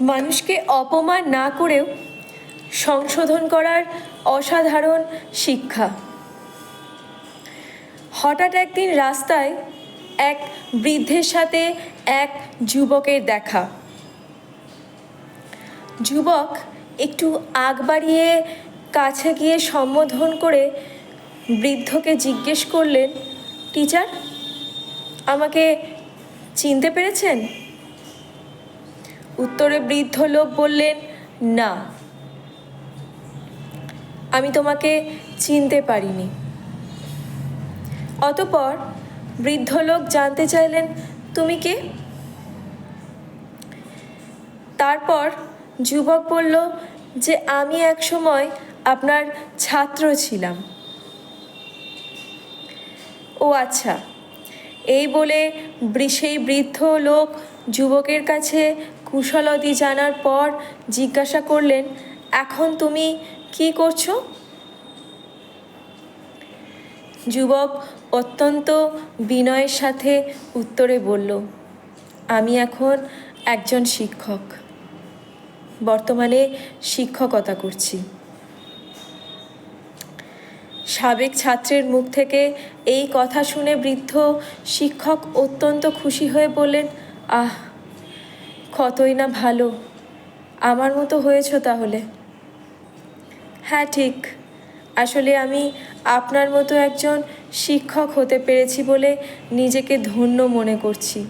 মানুষকে অপমান না করেও সংশোধন করার অসাধারণ শিক্ষা। হঠাৎ একদিন রাস্তায় এক বৃদ্ধের সাথে এক যুবকের দেখা। যুবক একটু আগ বাড়িয়ে কাছে গিয়ে সম্বোধন করে বৃদ্ধকে জিজ্ঞেস করলেন, টিচার, আমাকে চিনতে পেরেছেন? উত্তরে বৃদ্ধ লোক বললেন, না, আমি তোমাকে চিনতে পারিনি। অতপর বৃদ্ধ লোক জানতে চাইলেন, তুমি কে? তারপর যুবক বলল, যে আমি এক সময় আপনার ছাত্র ছিলাম। ও আচ্ছা। এই বলে সেই বৃদ্ধ লোক যুবকের কাছে কুশলতি জানার পর জিজ্ঞাসা করলেন, এখন তুমি কি করছ? যুবক অত্যন্ত বিনয়ের সাথে উত্তরে বলল, আমি এখন একজন শিক্ষক। বর্তমানে শিক্ষকতা করছি। সাবেক ছাত্রের মুখ থেকে এই কথা শুনে বৃদ্ধ শিক্ষক অত্যন্ত খুশি হয়ে বললেন, আহ কতই না ভালো। আমার মতো হয়েছ তাহলে। হ্যাঁ ঠিক। আসলে আমি আপনার মতো একজন শিক্ষক হতে পেরেছি বলে নিজেকে ধন্য মনে করছি।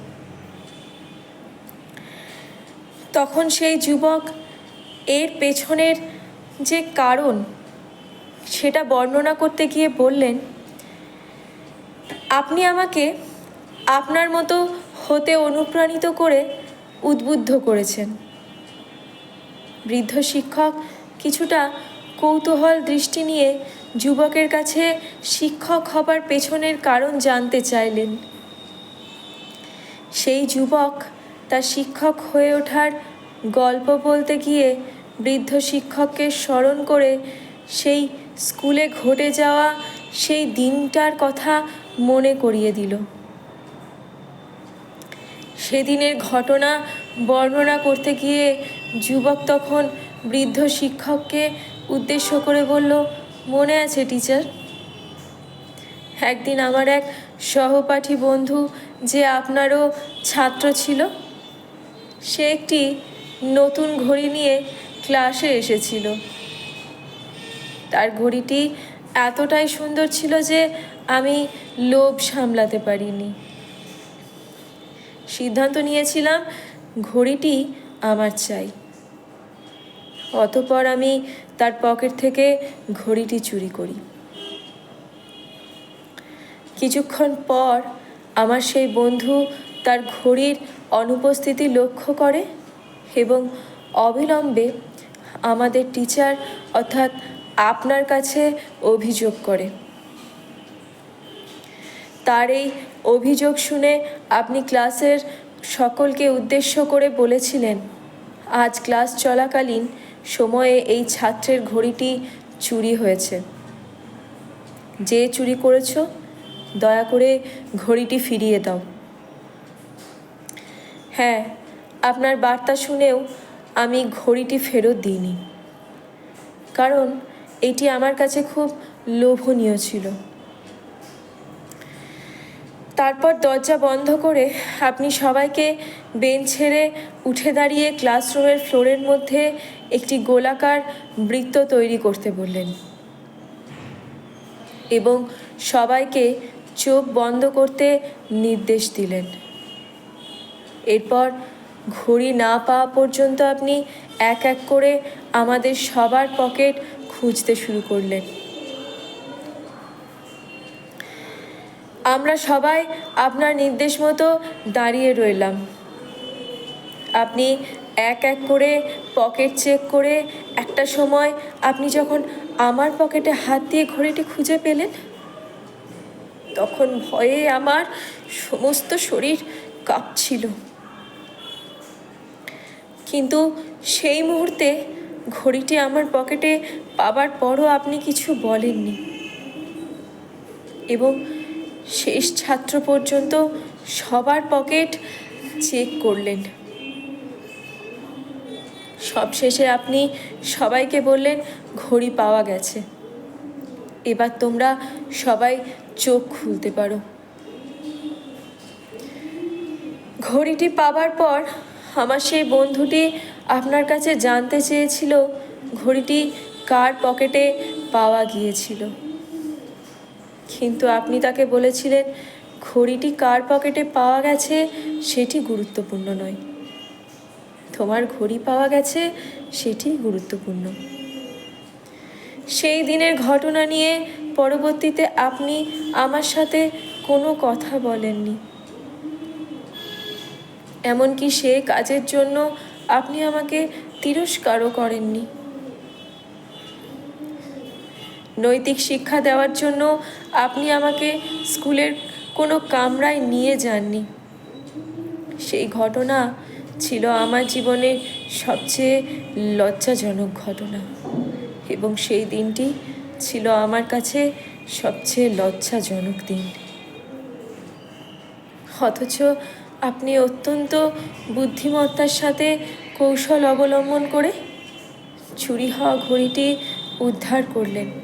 তখন সেই যুবক এর পেছনের যে কারণ, সেটা বর্ণনা করতে গিয়ে বললেন, আপনি আমাকে আপনার মতো হতে অনুপ্রাণিত করে উদ্বুদ্ধ করেছেন। বৃদ্ধ শিক্ষক কিছুটা কৌতূহল দৃষ্টি নিয়ে যুবকের কাছে শিক্ষক হবার পেছনের কারণ জানতে চাইলেন। সেই যুবক তার শিক্ষক হয়ে ওঠার গল্প বলতে গিয়ে বৃদ্ধ শিক্ষককে স্মরণ করে সেই স্কুলে ঘটে যাওয়া সেই দিনটার কথা মনে করিয়ে দিল। সেদিনের ঘটনা বর্ণনা করতে গিয়ে যুবক তখন বৃদ্ধ শিক্ষককে উদ্দেশ্য করে বলল, মনে আছে টিচার? একদিন আমার এক সহপাঠী বন্ধু যে আপনারও ছাত্র ছিল, সে একটি নতুন ঘড়ি নিয়ে ক্লাসে এসেছিল। তার ঘড়িটি এতটাই সুন্দর ছিল যে আমি লোভ সামলাতে পারিনি। সিদ্ধান্ত নিয়েছিলাম, ঘড়িটি আমার চাই। অতপর আমি তার পকেট থেকে ঘড়িটি চুরি করি। কিছুক্ষণ পর আমার সেই বন্ধু তার ঘড়ির অনুপস্থিতি লক্ষ্য করে এবং অবিলম্বে আমাদের টিচার অর্থাৎ আপনার কাছে অভিযোগ করে। তার এই অভিযোগ শুনে আপনি ক্লাসের সকলকে উদ্দেশ্য করে বলেছিলেন, আজ ক্লাস চলাকালীন সময়ে এই ছাত্রের ঘড়িটি চুরি হয়েছে। যে চুরি করেছ, দয়া করে ঘড়িটি ফিরিয়ে দাও। হ্যাঁ আপনার বার্তা শুনেও আমি ঘড়িটি ফেরত দিইনি। কারণ এটি আমার কাছে খুব লোভনীয় ছিল। তারপর দরজা বন্ধ করে আপনি সবাইকে বেঞ্চ ছেড়ে উঠে দাঁড়িয়ে ক্লাসরুমের ফ্লোরের মধ্যে একটি গোলাকার বৃত্ত তৈরি করতে বললেন। এবং সবাইকে চোখ বন্ধ করতে নির্দেশ দিলেন। এরপর ঘড়ি না পাওয়া পর্যন্ত আপনি এক এক করে আমাদের সবার পকেট খুঁজতে শুরু করলেন। আমরা সবাই আপনার নির্দেশ মতো দাঁড়িয়ে রইলাম। আপনি এক এক করে পকেট চেক করে একটা সময় আপনি যখন আমার পকেটে হাত দিয়ে ঘড়িটি খুঁজে পেলেন, তখন ভয়ে আমার সমস্ত শরীর কাঁপছিল। কিন্তু সেই মুহূর্তে ঘড়িটি আমার পকেটে পাবার পরও আপনি কিছু বলেননি। এবং শেষ ছাত্র পর্যন্ত সবার পকেট চেক করলেন। সবশেষে আপনি সবাইকে বললেন, ঘড়ি পাওয়া গেছে। এবার তোমরা সবাই চোখ খুলতে পারো। ঘড়িটি পাবার পর আমার সেই বন্ধুটি আপনার কাছে জানতে চেয়েছিল, ঘড়িটি কার পকেটে পাওয়া গিয়েছিল। কিন্তু আপনি তাকে বলেছিলেন, ঘড়িটি কার পকেটে পাওয়া গেছে সেটি গুরুত্বপূর্ণ নয়। তোমার ঘড়ি পাওয়া গেছে সেটি গুরুত্বপূর্ণ। সেই দিনের ঘটনা নিয়ে পরবর্তীতে আপনি আমার সাথে কোনো কথা বলেননি। এমনকি সে কাজের জন্য আপনি আমাকে তিরস্কারও করেননি। নৈতিক শিক্ষা দেওয়ার জন্য আপনি আমাকে স্কুলের কোনো কামরায় নিয়ে যাননি। সেই ঘটনা ছিল আমার জীবনের সবচেয়ে লজ্জাজনক ঘটনা এবং সেই দিনটি ছিল আমার কাছে সবচেয়ে লজ্জাজনক দিন। অথচ আপনি অত্যন্ত বুদ্ধিমত্তার সাথে কৌশল অবলম্বন করে চুরি হওয়া ঘড়িটি উদ্ধার করলেন।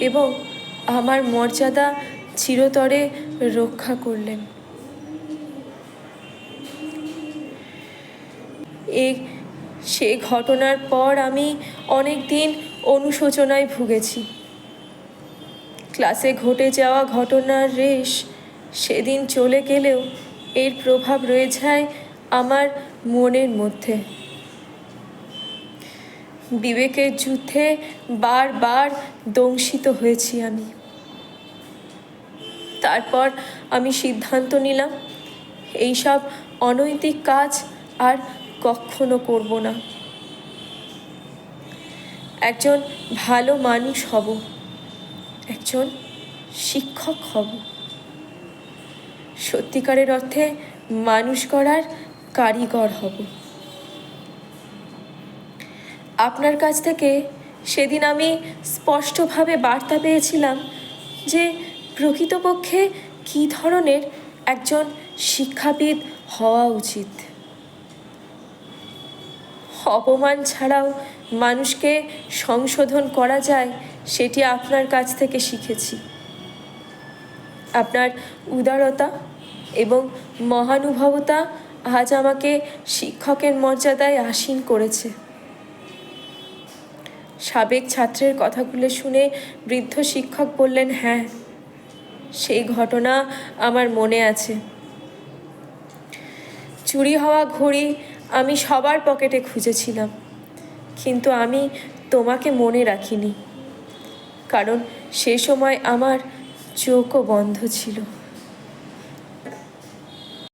এবং আমার মর্যাদা চিরতরে রক্ষা করলেন। এই সে ঘটনার পর আমি অনেক দিন অনুশোচনায় ভুগেছি। ক্লাসে ঘটে যাওয়া ঘটনার রেশ সেদিন চলে গেলেও এর প্রভাব রয়ে যায় আমার মনের মধ্যে। বিবেকের যুদ্ধে বারবার দংশিত হয়েছি আমি। তারপর আমি সিদ্ধান্ত নিলাম, এইসব অনৈতিক কাজ আর কখনো করব না। একজন ভালো মানুষ হব, একজন শিক্ষক হব। সত্যিকারের অর্থে মানুষ করার কারিগর হব। আপনার কাছ থেকে সেদিন আমি স্পষ্টভাবে বার্তা পেয়েছিলাম যে প্রকৃতপক্ষে কী ধরনের একজন শিক্ষাবিদ হওয়া উচিত। অপমান ছাড়াও মানুষকে সংশোধন করা যায়, সেটি আপনার কাছ থেকে শিখেছি। আপনার উদারতা এবং মহানুভবতা আজ আমাকে শিক্ষকের মর্যাদায় আসীন করেছে। সাবেক ছাত্রের কথাগুলো শুনে বৃদ্ধ শিক্ষক বললেন হ্যাঁ সেই ঘটনা আমার মনে আছে। চুরি হওয়া ঘড়ি আমি সবার পকেটে খুঁজেছিলাম, কিন্তু আমি তোমাকে মনে রাখিনি, কারণ সে সময় আমার চোখও বন্ধ ছিল।